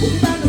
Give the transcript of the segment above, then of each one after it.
ผมแฟน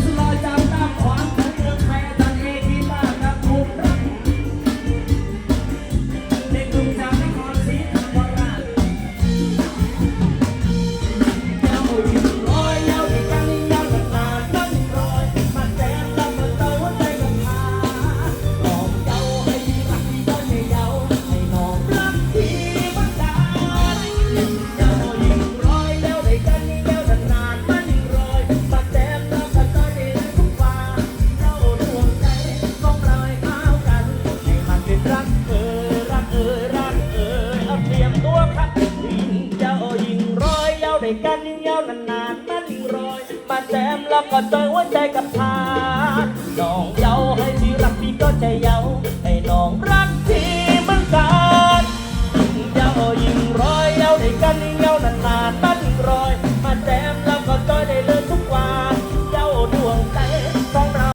นานมันรอย มาแซมแล้วก็จอยหัวใจกับทานน้องเยาให้ที่รักพี่ก็ใจยา